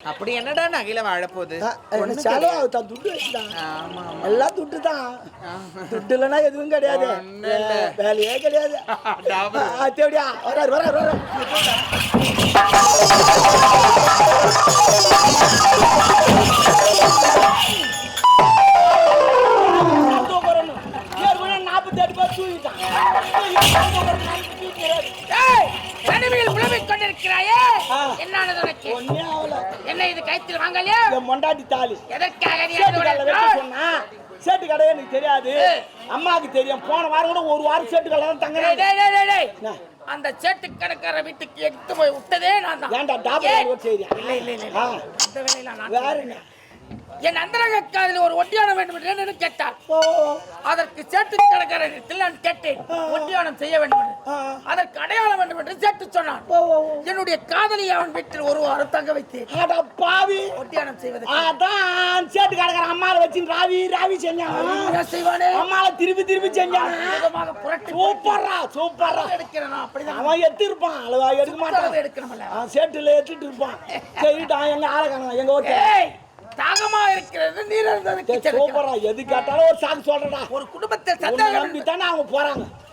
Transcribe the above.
அப்படி என்னடா நகையில வாழப்போகுது? செலவு தான் துட்டு வச்சுதான் எல்லாம் துட்டு தான் துட்டு இல்லைன்னா எதுவும் கிடையாது. வேலையே கிடையாது. அத்தேடியா வராரு வராரு உழவிக் கொண்டிருக்கிறாயே. ஆ. என்னானது உனக்கு? என்ன இது கைத்தில் வாங்கலையா? என் மொண்டாட்டி தாலி. எதற்காக நீ சேட்டு? சொன்னா சேட்டு கடை எனக்கு தெரியாது. அம்மாவுக்கு தெரியும். போன வாரம் கூட ஒரு வாரம் சேட்டு கடை தான் டேய், டேய், டேய். என்ன? அந்த சேட்டு கடைக்கார வீட்டுக்கு எடுத்து போய் விட்டதே நான் தான். ஏன்டா டாபர் ஏய், ஒரு செய்தியா இல்ல இல்ல இல்ல. அந்த வேலையில நான் வேற என்ன? என் அந்தரங்க காதில் ஒரு ஒட்டியானம் வேண்டும் என்று கேட்டார். அதற்கு சேட்டு கடைக்காரத்தில் நான் கேட்டேன். ஒட்டியானம் செய்ய வேண்டும். அதற்கு அடையாளம் வேண்டும் என்று சேட்டு சொன்னான். என்னுடைய காதலியை அவன் வீட்டில் ஒரு வாரம் தங்க வைத்தேன். அட பாவி. ஒட்டியானம் செய்வதற்கு அதான் சேட்டு கடைக்கார அம்மாவை வச்சு ராவி ராவி செஞ்சாங்க என்ன செய்வானே. அம்மாவை திருப்பி திருப்பி அற்புதமாக புரட்டி சூப்பர்ரா சூப்பர்ரா. எடுக்கிறேன் அப்படிதான் அவன் எடுத்திருப்பான் அளவா எடுக்க மாட்டான். எடுக்கணும்ல. சேட்டுல எடுத்துட்டு இருப்பான். சரிட்டான் எங்க ஆளை காணோம் எங்க ஓட்டு. தாகமா இருக்கிறது நீர் இருந்தது. சூப்பரா எது கேட்டாலும் ஒரு சாக்கு சொல்றடா ஒரு குடும்பத்தில் உன்னை சந்தேகம் நம்பி தானே அவங்க போறாங்க.